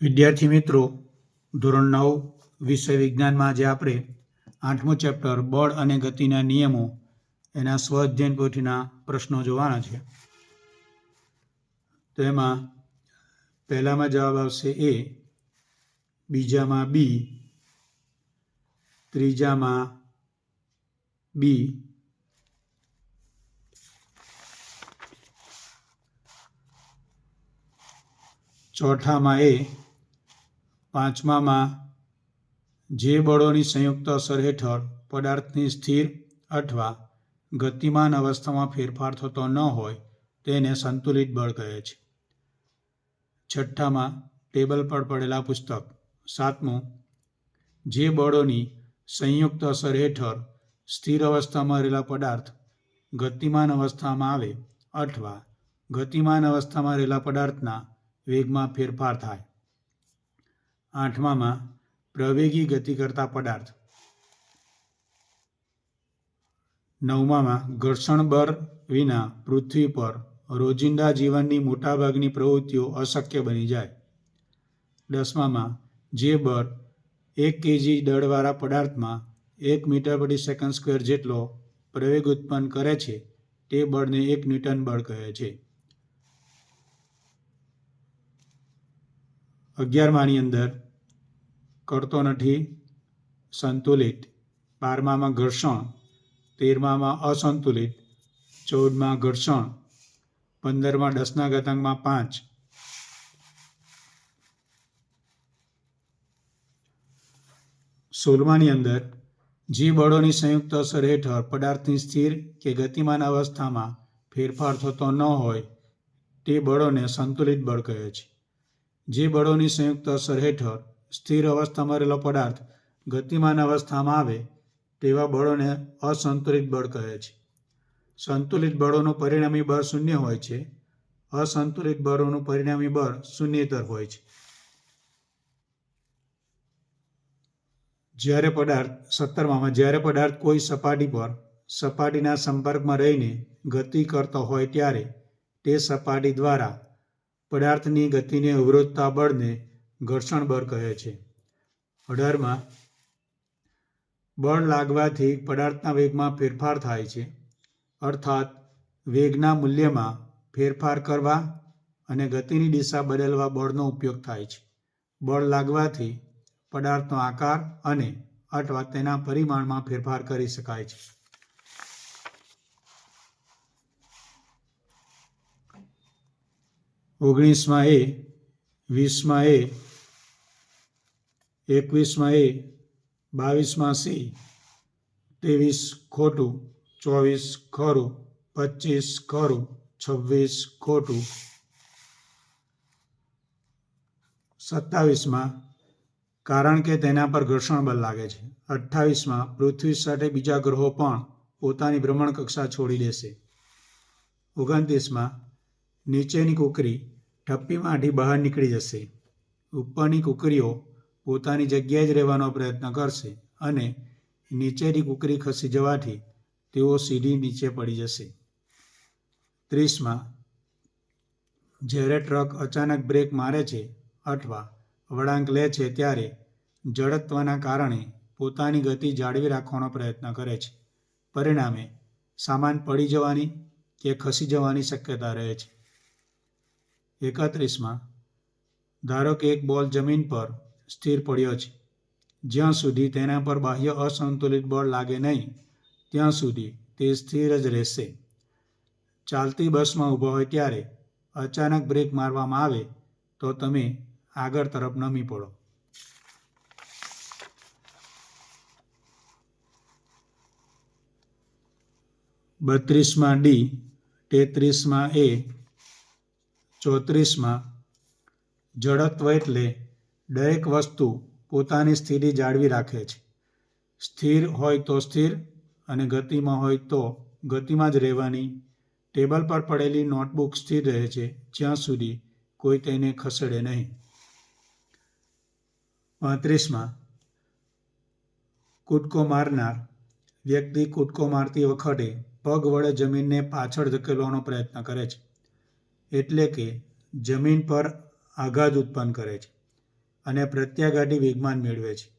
વિદ્યાર્થી મિત્રો, ધોરણ નવ, વિષય વિજ્ઞાનમાં આજે આપણે આઠમું ચેપ્ટર, બળ અને ગતિના નિયમો, એના સ્વ અધ્યયન પોથીના પ્રશ્નો જોવાના છે. તો એમાં પહેલામાં જવાબ આવશે એ, બીજામાં બી, ત્રીજામાં બી. ચોથામાં એ પાંચમામાં, જે બળોની સંયુક્ત અસર હેઠળ પદાર્થની સ્થિર અથવા ગતિમાન અવસ્થામાં ફેરફાર થતો ન હોય, તેને સંતુલિત બળ કહે છે. છઠ્ઠામાં, ટેબલ પર પડેલા પુસ્તક. સાતમું, જે બળોની સંયુક્ત અસર હેઠળ સ્થિર અવસ્થામાં રહેલા પદાર્થ ગતિમાન અવસ્થામાં આવે અથવા ગતિમાન અવસ્થામાં રહેલા પદાર્થના વેગમાં ફેરફાર થાય. આઠમામાં પ્રવેગી ગતિ કરતા પદાર્થ. નવમામાં ઘર્ષણ બળ વિના પૃથ્વી પર રોજિંદા જીવનની મોટાભાગની પ્રવૃત્તિઓ અશક્ય બની જાય. દસમામાં જે બળ એક કેજી દળવાળા પદાર્થમાં એક મીટર પ્રતિ સેકન્ડ સ્ક્વેર જેટલો પ્રવેગ ઉત્પન્ન કરે છે, તે બળને એક ન્યૂટન બળ કહે છે. અગિયારમાની અંદર કરતો નથી. સંતુલિત. બારમામાં ઘર્ષણ. તેરમામાં અસંતુલિત. ચૌદમાં ઘર્ષણ. પંદરમાં દસના ગતાંકમાં પાંચ. સોલમાની અંદર જે બળોની સંયુક્ત અસર હેઠળ પદાર્થની સ્થિર કે ગતિમાન અવસ્થામાં ફેરફાર થતો ન હોય તે બળોને સંતુલિત બળ કહે છે. જે બળોની સંયુક્ત અસર હેઠળ સ્થિર અવસ્થામાં રહેલો પદાર્થ ગતિમાન અવસ્થામાં આવે તેવા બળોને અસંતુલિત બળ કહે છે. સંતુલિત બળોનું પરિણામી બળ શૂન્ય હોય છે. અસંતુલિત બળોનું પરિણામી બળ શૂન્યતર હોય છે. જ્યારે પદાર્થ સત્તરમાં જ્યારે પદાર્થ કોઈ સપાટી પર સપાટીના સંપર્કમાં રહીને ગતિ કરતો હોય ત્યારે તે સપાટી દ્વારા પદાર્થની ગતિને અવરોધતા બળને ઘર્ષણ બળ કહે છે. અઢારમાં, બળ લાગવાથી પદાર્થના વેગમાં ફેરફાર થાય છે. અર્થાત, વેગના મૂલ્યમાં ફેરફાર કરવા અને ગતિની દિશા બદલવા બળનો ઉપયોગ થાય છે. બળ લાગવાથી પદાર્થનો આકાર અને અથવા તેના પરિમાણમાં ફેરફાર કરી શકાય છે. ઓગણીસમાં એ, વીસમાં એ, એકવીસમાં એ, બાવીસમાં સી, ત્રેવીસ ખોટું, ચોવીસ ખરું, પચીસ ખરું, છવ્વીસ ખોટું. સત્તાવીસમાં, કારણ કે તેના પર ઘર્ષણ બળ લાગે છે. અઠ્ઠાવીસમાં, પૃથ્વી સાથે બીજા ગ્રહો પણ પોતાની ભ્રમણકક્ષા છોડી દેશે. ઓગણત્રીસમાં નીચેની કુકરી ઠપ્પીમાંથી બહાર નીકળી જશે. ઉપરની કુકરીઓ પોતાની જગ્યાએ જ રહેવાનો પ્રયત્ન કરશે અને નીચેની કુકરી ખસી જવાથી તેઓ સીધી નીચે પડી જશે. ત્રીસમાં, જ્યારે ટ્રક અચાનક બ્રેક મારે છે અથવા વળાંક લે છે ત્યારે જડત્વના કારણે પોતાની ગતિ જાળવી રાખવાનો પ્રયત્ન કરે છે. પરિણામે, સામાન પડી જવાની કે ખસી જવાની શક્યતા રહે છે. એકત્રીસમાં, ધારો કે એક બોલ જમીન પર સ્થિર પડ્યો છે, જ્યાં સુધી તેના પર બાહ્ય અસંતુલિત બળ લાગે નહીં, ત્યાં સુધી તે સ્થિર જ રહેશે. ચાલતી બસમાં ઊભો હોય ત્યારે અચાનક બ્રેક મારવામાં આવે, તો તમે આગળ તરફ નમી પડો. બત્રીસમાં ડી, તેત્રીસમાં એ ચોત્રીસમાં, જડત્વ એટલે દરેક વસ્તુ પોતાની સ્થિતિ જાળવી રાખે છે. સ્થિર હોય તો સ્થિર અને ગતિમાં હોય તો ગતિમાં જ રહેવાની. ટેબલ પર પડેલી નોટબુક સ્થિર રહે છે, જ્યાં સુધી કોઈ તેને ખસેડે નહીં. પાંત્રીસમાં, કૂદકો મારનાર વ્યક્તિ કૂદકો મારતી વખતે પગ વડે જમીનને પાછળ ધકેલવાનો પ્રયત્ન કરે છે. એટલે કે જમીન પર આઘાત ઉત્પન્ન કરે છે અને પ્રત્યાઘાતી વેગમાન મેળવે છે.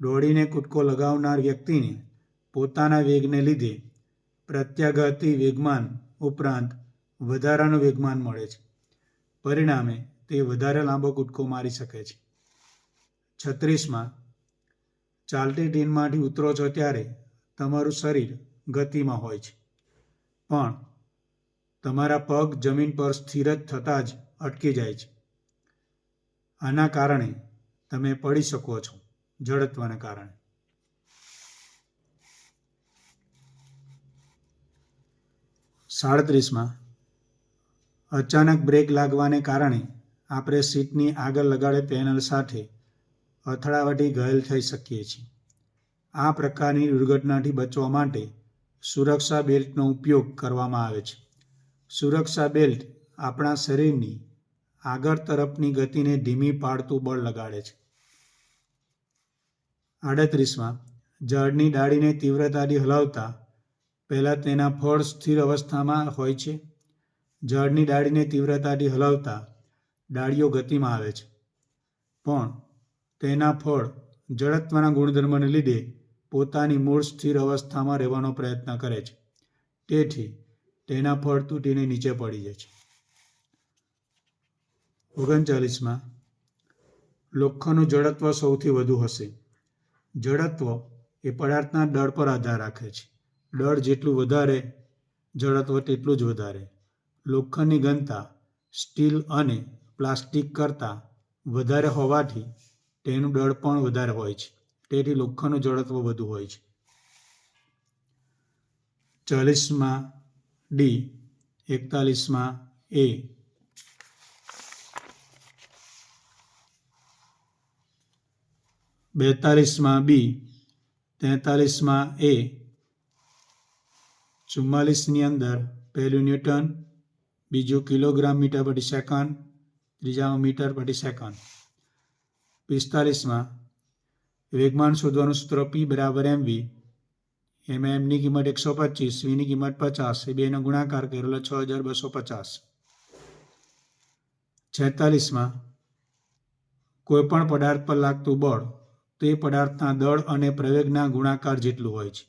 દોડીને કૂદકો લગાવનાર વ્યક્તિને પોતાના વેગને લીધે પ્રત્યાઘાતી વેગમાન ઉપરાંત વધારાનું વેગમાન મળે છે. પરિણામે તે વધારે લાંબો કૂદકો મારી શકે છે. છત્રીસમાં, ચાલતી ટ્રેનમાંથી ઉતરો છો ત્યારે તમારું શરીર ગતિમાં હોય છે. પણ તમારા પગ જમીન પર સ્થિર જ થતાં જ અટકી જાય છે. આના કારણે તમે પડી શકો છો, જડત્વને કારણે. સાડત્રીસમાં, અચાનક બ્રેક લાગવાને કારણે આપણે સીટની આગળ લગાડે પેનલ સાથે અથડાવટી ઘાયલ થઈ શકીએ છીએ. આ પ્રકારની દુર્ઘટનાથી બચવા માટે સુરક્ષા બેલ્ટનો ઉપયોગ કરવામાં આવે છે. સુરક્ષા બેલ્ટ આપણા શરીરની આગળ તરફની ગતિને ધીમી પાડતું બળ લગાડે છે. આડત્રીસમાં ઝાડની ડાળીને તીવ્રતાથી હલાવતા પહેલાં તેના ફળ સ્થિર અવસ્થામાં હોય છે. ઝાડની ડાળીને તીવ્રતાથી હલાવતા ડાળીઓ ગતિમાં આવે છે. પણ તેના ફળ જડત્વના ગુણધર્મને લીધે પોતાની મૂળ સ્થિર અવસ્થામાં રહેવાનો પ્રયત્ન કરે છે. તેથી તેના ફળ તૂટીને નીચે પડી જાય છે. ઓગણચાલીસમાં, લોખંડનું જડત્વ સૌથી વધુ હશે. જડત્વ એ પદાર્થના દળ પર આધાર રાખે છે. દળ જેટલું વધારે, જડત્વ તેટલું જ વધારે. લોખંડની ઘનતા સ્ટીલ અને પ્લાસ્ટિક કરતાં વધારે હોવાથી તેનું દળ પણ વધારે હોય છે. તેથી લોખંડનું જડત્વ વધુ હોય છે. ચાલીસમાં ડી એકતાલીસમાં એ બેતાલીસમાં બી તેતાલીસમાં એ ચુમ્માલીસની અંદર પહેલું ન્યૂટન, બીજું કિલોગ્રામ મીટર પ્રતિ સેકન્ડ, ત્રીજામાં મીટર પ્રતિ સેકન્ડ. પિસ્તાલીસમાં, વેગમાન શોધવાનું સૂત્ર પી બરાબર એમ વી એમાં એમની કિંમત એકસો પચીસ, વીની કિંમત પચાસ એ બેનો ગુણાકાર કરેલો છ હજાર બસો પચાસ. છેતાલીસમાં, કોઈપણ પદાર્થ પર લાગતું બળ, તે પદાર્થના દળ અને પ્રવેગના ગુણાકાર જેટલું હોય છે.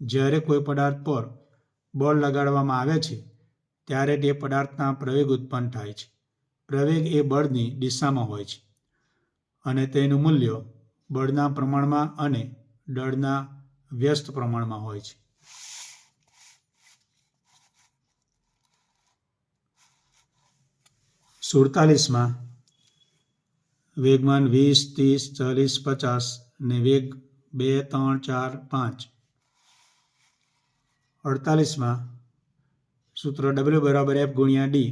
જ્યારે કોઈ પદાર્થ પર બળ લગાડવામાં આવે છે, ત્યારે તે પદાર્થના પ્રવેગ ઉત્પન્ન થાય છે. પ્રવેગ એ બળની દિશામાં હોય છે અને તેનું મૂલ્ય બળના પ્રમાણમાં અને દળના વ્યસ્ત પ્રમાણમાં હોય છે. સુડતાલીસમાં વેગમાન વીસ, ત્રીસ, ચાલીસ, પચાસ ને વેગ બે, ત્રણ, ચાર, પાંચ. અડતાલીસમાં સૂત્ર ડબલ્યુ બરાબર એફ ગુણ્યા ડી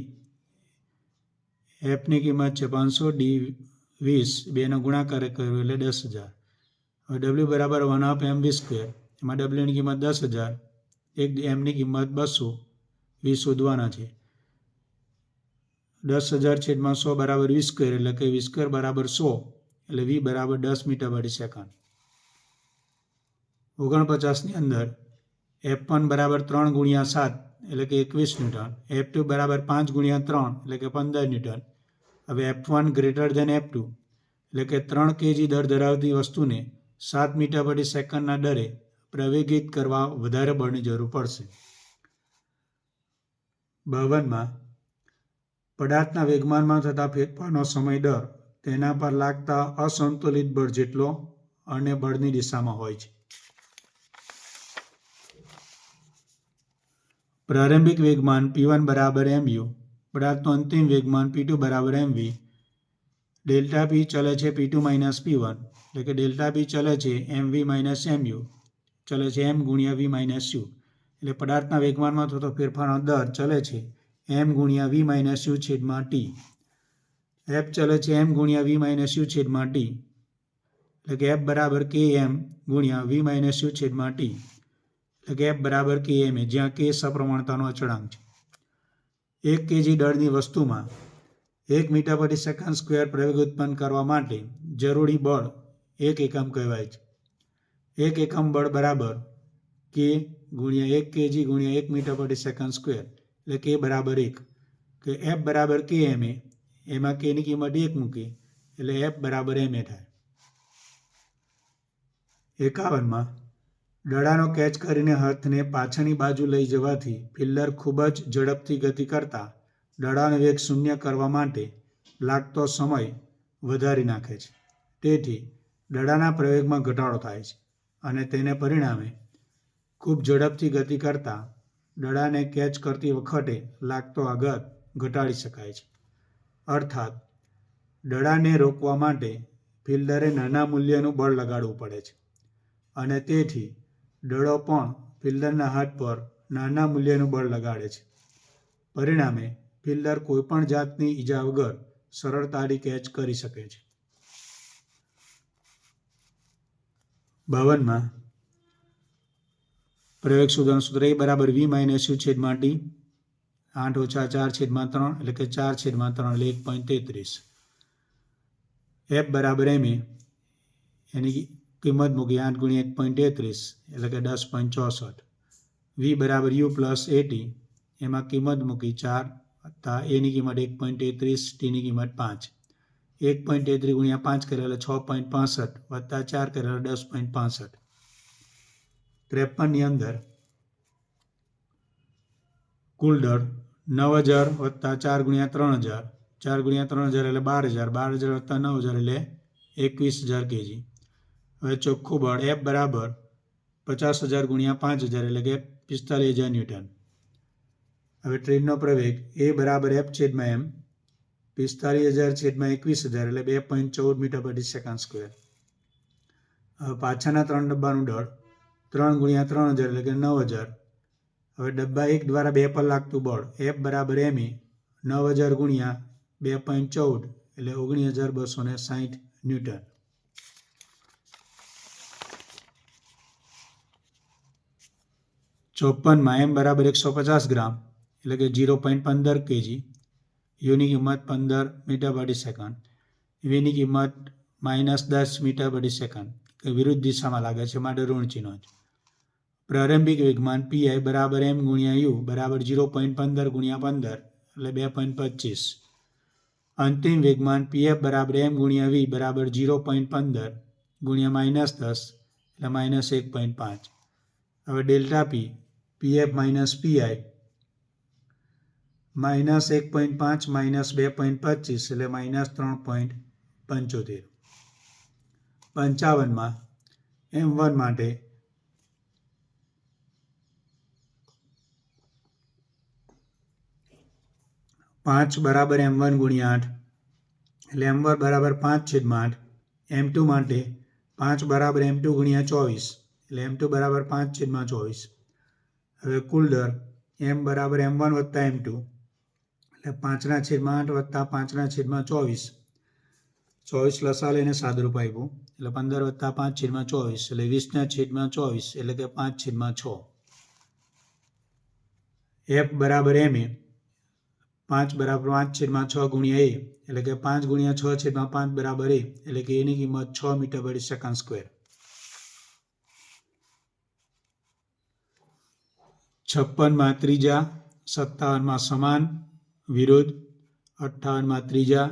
એફની કિંમત છે પાંચસો ડી વીસ. બેનો ગુણાકાર કર્યો એટલે દસ હજાર. ડબલ્યુ બરાબર one half M V square એમાં ડબલ્યુની કિંમત દસ હજાર. એક એમની કિંમત બસો. વી શોધવાના છે. દસ હજાર છેદમાં સો બરાબર વીસ સ્ક્વેર એટલે કે વીસ સ્ક્વેર બરાબર સો. એટલે વી બરાબર દસ મીટર પ્રતિ સેકન્ડ ઓગણપચાસની અંદર એફ વન બરાબર ત્રણ ગુણ્યા સાત એટલે કે એકવીસ ન્યૂટન. એફ ટુ બરાબર પાંચ ગુણ્યા ત્રણ એટલે કે પંદર ન્યૂટન. હવે F one greater than F two એટલે કે ત્રણ કેજી દર ધરાવતી વસ્તુને સાત મીટર પ્રતિ સેકન્ડના દરે પ્રવેગિત કરવા વધારે બળની જરૂર પડશે. બાવનમાં, પદાર્થના વેગમાનમાં થતા ફેરફારનો સમય દર તેના પર લાગતા અસંતુલિત બળ જેટલો અને બળની દિશામાં હોય છે. પ્રારંભિક વેગમાન પી વન બરાબર એમ યુ પદાર્થનું અંતિમ વેગમાન પી ટુ બરાબર એમ વી ડેલ્ટા પી ચલે છે P two minus P one એટલે કે ડેલ્ટા પી ચલે છે એમ વી માઇનસ એમ યુ ચલે છે એમ ગુણ્યા વી માઇનસ યુ એટલે પદાર્થના વેગમાનમાં થતો ફેરફારનો દર ચલે છે એમ ગુણ્યા વી માઇનસ યુ છેદમાં ટી એફ ચલે છે એમ ગુણ્યા વી માઇનસ યુ છેદમાં ટી એટલે કે એફ બરાબર કે એમ ગુણ્યા વી માઇનસ યુ છેદમાં ટી એટલે કે એફ બરાબર કે એમ જ્યાં કે સપ્રમાણતાનો અચળાંક છે. એક કેજી દળની વસ્તુમાં એક મીટર પ્રતિ સેકન્ડ સ્ક્વેર પ્રવેગ ઉત્પન્ન કરવા માટે જરૂરી બળ એક એકમ કહેવાય છે. એક એકમ બળ બરાબર કે ગુણ્યા એક કેજી ગુણ્યા એક મીટર પ્રતિ સેકન્ડ સ્ક્વેર એટલે કે બરાબર એક. કે એફ બરાબર કે એમ એ એમાં કેની કિંમત એક મૂકી, એટલે એફ બરાબર એમ એ થાય. એકાવનમાં દડાનો કેચ કરીને હાથને પાછળની બાજુ લઈ જવાથી ફિલ્ડર ખૂબ જ ઝડપથી ગતિ કરતા દડાનો વેગ શૂન્ય કરવા માટે લાગતો સમય વધારી નાખે છે. તેથી દડાના પ્રવેગમાં ઘટાડો થાય છે અને તેને પરિણામે ખૂબ ઝડપથી ગતિ કરતાં દડાને કેચ કરતી વખતે લાગતો આઘાત ઘટાડી શકાય છે. અર્થાત, દડાને રોકવા માટે ફિલ્ડરે નાના મૂલ્યનું બળ લગાડવું પડે છે અને તેથી દડો પણ ફિલ્ડરના હાથ પર નાના મૂલ્યનું બળ લગાડે છે. પરિણામે ફિલ્ડર કોઈપણ જાતની ઈજા વગર સરળતાથી કેચ કરી શકે છે. બાવનમાં પ્રયોગ શોધવાનું સૂત્ર એ બરાબર વી માઇનસ યુ છેદમાં ડી, આઠ ઓછા ચાર છેદમાં ત્રણ એટલે કે ચાર છેદમાં ત્રણ એટલે એક પોઈન્ટ તેત્રીસ. એફ બરાબર એમ એની કિંમત મૂકી આઠ ગુણ્યા એક પોઈન્ટ તેત્રીસ એટલે કે દસ પોઈન્ટ ચોસઠ. વી બરાબર યુ પ્લસ એટી એમાં કિંમત મૂકી ચાર વત્તા એની કિંમત એક પોઈન્ટ તેત્રીસ ટીની કિંમત પાંચ એક પોઈન્ટ તેત્રીસ ગુણ્યા પાંચ કરે એટલે છ પોઈન્ટ પાસઠ વત્તા ચાર કરે દસ પોઈન્ટ પાસઠ ત્રેપનની અંદર કુલ દર નવ હજાર વત્તા ચાર ગુણ્યા ત્રણ હજાર. ચાર ગુણ્યા ત્રણ હજાર એટલે બાર હજાર. બાર હજાર વત્તા નવ હજાર એટલે એકવીસ હજાર કેજી. હવે ચોખ્ખું બળ એફ બરાબર પચાસ હજાર ગુણ્યા પાંચ હજાર એટલે કે પિસ્તાલીસ હજાર ન્યૂટન. હવે ટ્રેનનો પ્રવેગ એ બરાબર એફ છેદમાં એમ પિસ્તાલીસ હજાર છેદમાં એકવીસ હજાર, એટલે બે પોઈન્ટ ચૌદ મીટર પ્રતિ સેકન્ડ સ્ક્વેર. હવે પાછળના ત્રણ ડબ્બાનું દળ, ત્રણ ગુણ્યા ત્રણ હજાર, એટલે કે નવ હજાર. હવે ડબ્બા એક દ્વારા બે પર લાગતું બળ એફ બરાબર એમ એ નવ હજાર ગુણ્યા બે પોઈન્ટ ચૌદ, એટલે ઓગણીસ હજાર બસો ને સાહીઠ ન્યૂટન. ચોપનમાં એમ બરાબર એકસો પચાસ ગ્રામ એટલે કે ઝીરો પોઈન્ટ પંદર કેજી યુની કિંમત પંદર મીટર પ્રતિ સેકન્ડ વીની કિંમત માઇનસ દસ મીટર પ્રતિ સેકન્ડ કે વિરુદ્ધ દિશામાં લાગે છે માટે ઋણ ચિહ્નો છે. પ્રારંભિક વેગમાન પીઆઈ બરાબર એમ ગુણ્યા યુ બરાબર ઝીરો પોઈન્ટ પંદર ગુણ્યા પંદર, એટલે બે પોઈન્ટ પચીસ. અંતિમ વેગમાન પીએફ બરાબર એમ ગુણ્યા વી બરાબર ઝીરો પોઈન્ટ પંદર ગુણ્યા માઇનસ દસ, એટલે માઇનસ એક પોઈન્ટ પાંચ. હવે delta P P F minus P I minus એક પોઈન્ટ પાંચ માઇનસ બે પોઈન્ટ પચીસ એટલે માઇનસ ત્રણ પોઈન્ટ પંચોતેર. પંચાવનમાં એમ વન માટે પાંચ બરાબર એમ વન ગુણ્યા આઠ એટલે એમ વન બરાબર પાંચ છેદમાં આઠ. એમ ટુ માટે પાંચ બરાબર એમ ટુ ગુણ્યા ચોવીસ એટલે એમ ટુ બરાબર પાંચ છેદમાં ચોવીસ. હવે કુલ દર એમ બરાબર એમ વન વત્તા એમ ટુ. એટલે પાંચના છેદમાં આઠ વત્તા પાંચના છેદમાં ચોવીસ. ચોવીસ લસા લઈને સાદરૂપ આપ્યું એટલે પંદર વત્તા પાંચ છેદમાં ચોવીસ. એટલે વીસના છેદમાં ચોવીસ. એટલે કે પાંચ છેદમાં છ. એફ બરાબર એમ એ. પાંચ બરાબર પાંચ છેદમાં છ ગુણ્યા એ. એટલે કે પાંચ ગુણ્યા છ છેદમાં પાંચ બરાબર એ. એટલે કે એની કિંમત છ મીટર પ્રતિ સેકન્ડ સ્ક્વેર છપ્પનમાં ત્રીજા સત્તાવનમાં સમાન. વિરુદ્ધ અઠ્ઠાવનમાં ત્રીજા,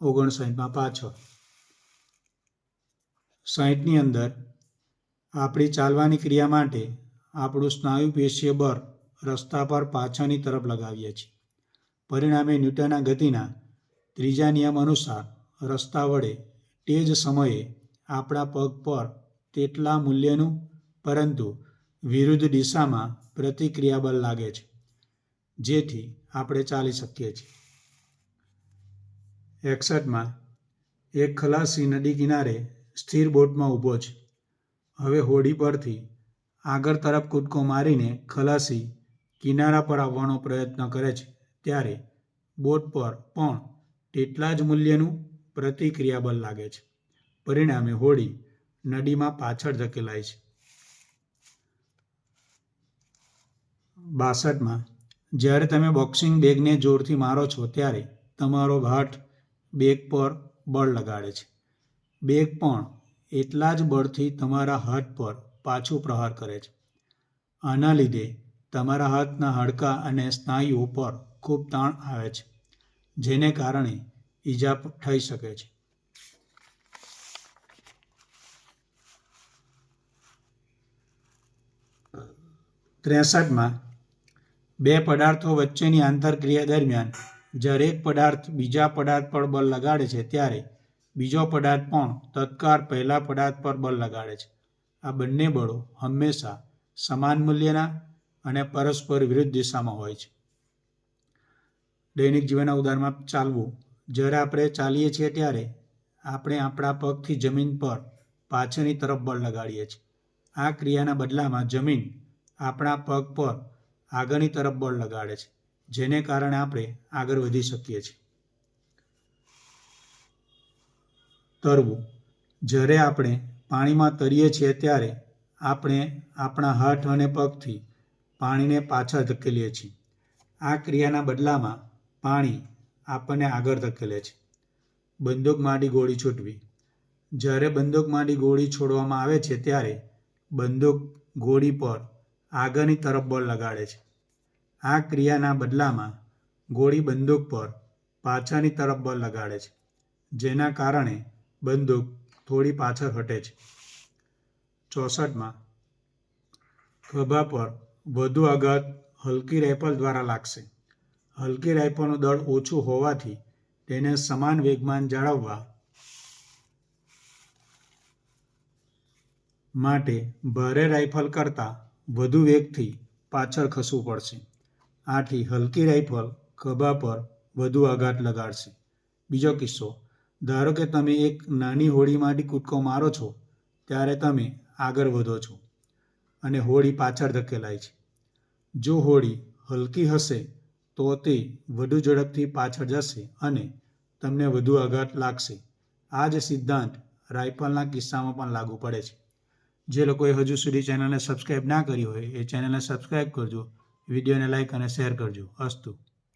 ઓગણસાઠમાં પાછળ. સાઠની અંદર આપણી ચાલવાની ક્રિયા માટે આપણું સ્નાયુપેશીય બળ રસ્તા પર પાછળની તરફ લગાવીએ છીએ. પરિણામે ન્યૂટનના ગતિના ત્રીજા નિયમ અનુસાર રસ્તા વડે તે જ સમયે આપણા પગ પર તેટલા મૂલ્યનું પરંતુ વિરુદ્ધ દિશામાં પ્રતિક્રિયા બળ લાગે છે. જેથી આપણે ચાલી શકીએ છીએ. એકસઠમાં એક ખલાસી નદી કિનારે સ્થિર બોટમાં ઊભો છે. હવે હોડી પરથી આગળ તરફ કૂદકો મારીને ખલાસી કિનારા પર આવવાનો પ્રયત્ન કરે છે. ત્યારે બોટ પર પણ તેટલા જ મૂલ્યનું પ્રતિક્રિયા બળ લાગે છે. પરિણામે હોડી નદીમાં પાછળ ધકેલાય છે. બાસઠમાં જ્યારે તમે બોક્સિંગ બેગને જોરથી મારો છો ત્યારે તમારો હાથ બેગ પર બળ લગાડે છે. બેગ પણ એટલા જ બળથી તમારા હાથ પર પાછું પ્રહાર કરે છે. આના લીધે તમારા હાથના હાડકાં અને સ્નાયુઓ પર ખૂબ તાણ આવે છે, જેને કારણે ઈજા થઈ શકે છે. ત્રેસઠમાં બે પદાર્થો વચ્ચેની આંતરક્રિયા દરમિયાન, જ્યારે એક પદાર્થ બીજા પદાર્થ પર બળ લગાડે છે, ત્યારે બીજો પદાર્થ પણ તત્કાળ પહેલા પદાર્થ પર બળ લગાડે છે. આ બંને બળો હંમેશા સમાન મૂલ્યના અને પરસ્પર વિરુદ્ધ દિશામાં હોય છે. દૈનિક જીવનના ઉદાહરણમાં ચાલવું. જ્યારે આપણે ચાલીએ છીએ ત્યારે આપણે આપણા પગથી જમીન પર પાછળની તરફ બળ લગાડીએ છીએ. આ ક્રિયાના બદલામાં જમીન આપણા પગ પર આગળની તરફ બળ લગાડે છે, જેને કારણે આપણે આગળ વધી શકીએ છીએ. તરવું. જ્યારે આપણે પાણીમાં તરીએ છીએ ત્યારે આપણે આપણા હાથ અને પગથી પાણીને પાછળ ધકેલીએ છીએ. આ ક્રિયાના બદલામાં પાણી આપણને આગળ ધકેલે છે. બંદૂક માંડી ગોળી છૂટવી. જ્યારે બંદૂક માંડી ગોળી છોડવામાં આવે છે ત્યારે બંદૂક ગોળી પર આગળની તરફ બળ લગાડે છે. આ ક્રિયાના બદલામાં ગોળી બંદૂક પર પાછળની તરફ બળ લગાડે છે, જેના કારણે બંદૂક થોડી પાછળ હટે છે. ચોસઠમાં, ખભા પર વધુ આઘાત હલકી રાઇફલ દ્વારા લાગશે. હલકી રાઇફલનું દળ ઓછું હોવાથી તેને સમાન વેગમાન જાળવવા માટે ભારે રાઇફલ કરતાં વધુ વેગથી પાછળ ખસવું પડશે. આથી હલકી રાઇફલ ખભા પર વધુ આઘાત લગાડશે. બીજો કિસ્સો, ધારો કે તમે એક નાની હોડીમાંથી કૂદકો મારો છો, ત્યારે તમે આગળ વધો છો અને હોડી પાછળ ધકેલાય છે. જો હોડી હલકી હશે, તો તે વધુ ઝડપથી પાછળ જશે અને તમને વધુ આઘાત લાગશે. આ જ સિદ્ધાંત રાઇફલના કિસ્સામાં પણ લાગુ પડે છે. જે લોકોએ હજુ સુધી ચેનલને સબસ્ક્રાઈબ ના કરી હોય એ ચેનલને સબસ્ક્રાઈબ કરજો, વિડીયોને લાઈક અને શેર કરજો. અસ્તુ.